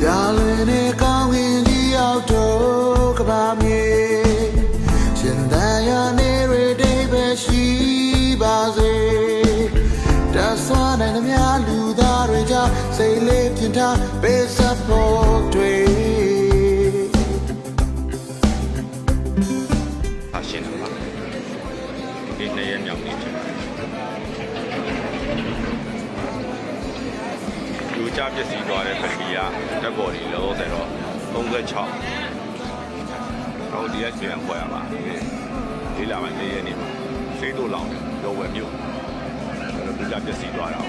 ပြလွင်နေကောင်းကင်ကြီးရောက်တော့ကဘာမြေရှင်တန်ရနေရတိပဲရှိပါစေတဆွာနိုင်သမျှလူသားတွေကြောင့်စိတ်လေးပြင်ထားပေးစဖို့တွေဟာရှင်းတယ်ပါဒီနေ့ရက်မြောက်နေ့ဖြစ်ပါတယ်လူကြပစ္စည်းသွားတဲ့ပစ္စည်းက တက်ပေါ်ဒီလောဆယ်တော့36တော့ DS ပြန်ဖွဲ့ရပါဒီလာမှနေ့ရက်နေ့မှာစေးတို့လောင်းတယ်လောဝယ်မြို့အဲ့တော့လူကြပစ္စည်းသွားတော့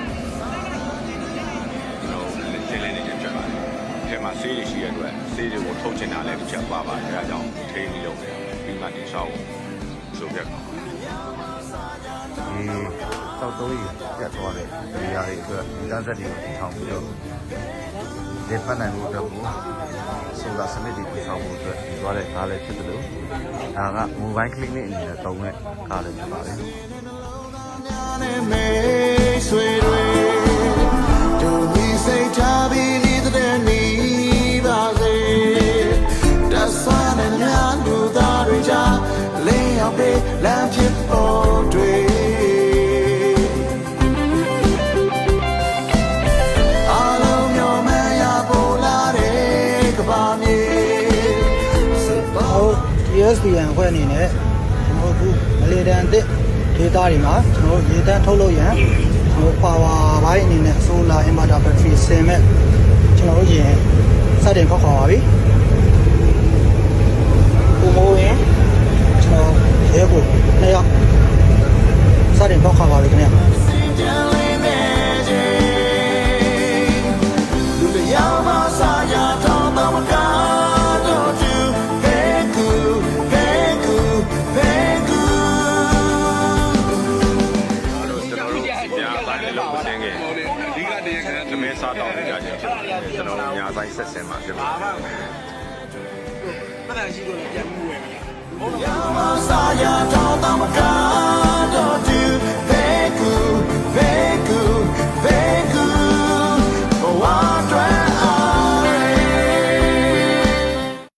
တော့ရှင်းလင်းနေကြဖြစ်ပါတယ်အဲမှာစေးတွေရှိရတဲ့အတွက်စေးတွေကိုထုတ်ချင်တာလည်းတစ်ချက်ပါပါတယ်အဲဒါကြောင့်ထိန်းပြီးလုပ်တယ်ပြီးမှဒီဆောက်ဆိုပြတ်ပါဒီတောက်တော့ရပြတ်သွားတဲ့နေရာတွေအတွက်ဒီသားဆက်တွေကိုထောင်ပြီးတော့ လက်ဖက်နိုင်ဖို့အတွက်ကိုဆိုလာစနစ်တွေပြင်ဆောင်ဖို့အတွက်ဒီသွားတဲ့ကားလေးဖြစ်တယ်လို့ဒါက mobile clinic အနေနဲ့တုံးတဲ့ကားလေးဖြစ်ပါတယ် ကျွန်တော်တို့ DSPN အဖွဲ့အနေနဲ့ကျွန်တော်တို့မလေတန်အစ်ဒေတာတွေမှာကျွန်တော်တို့ရေတန်းထုတ်လို့ရန်ကျွန်တော် power ဘိုင်းအနေနဲ့ solar inverter battery ဆင်မဲ့ကျွန်တော်တို့ရင်စတင်ဖောက်ခေါ်ပါပြီပုံမိုးရင်ကျွန်တော်ရဲကိုနှစ်ယောက် ပြားပိုင်းလို့မစင်းခင်အဓိကတည်းကသမင်းစားတောင်းနေကြခြင်းဖြစ်တယ်ကျွန်တော်တို့ညာဆိုင်ဆက်ဆင်မှာဖြစ်ပါတယ်မစားရတော့တော့မကတော့သူ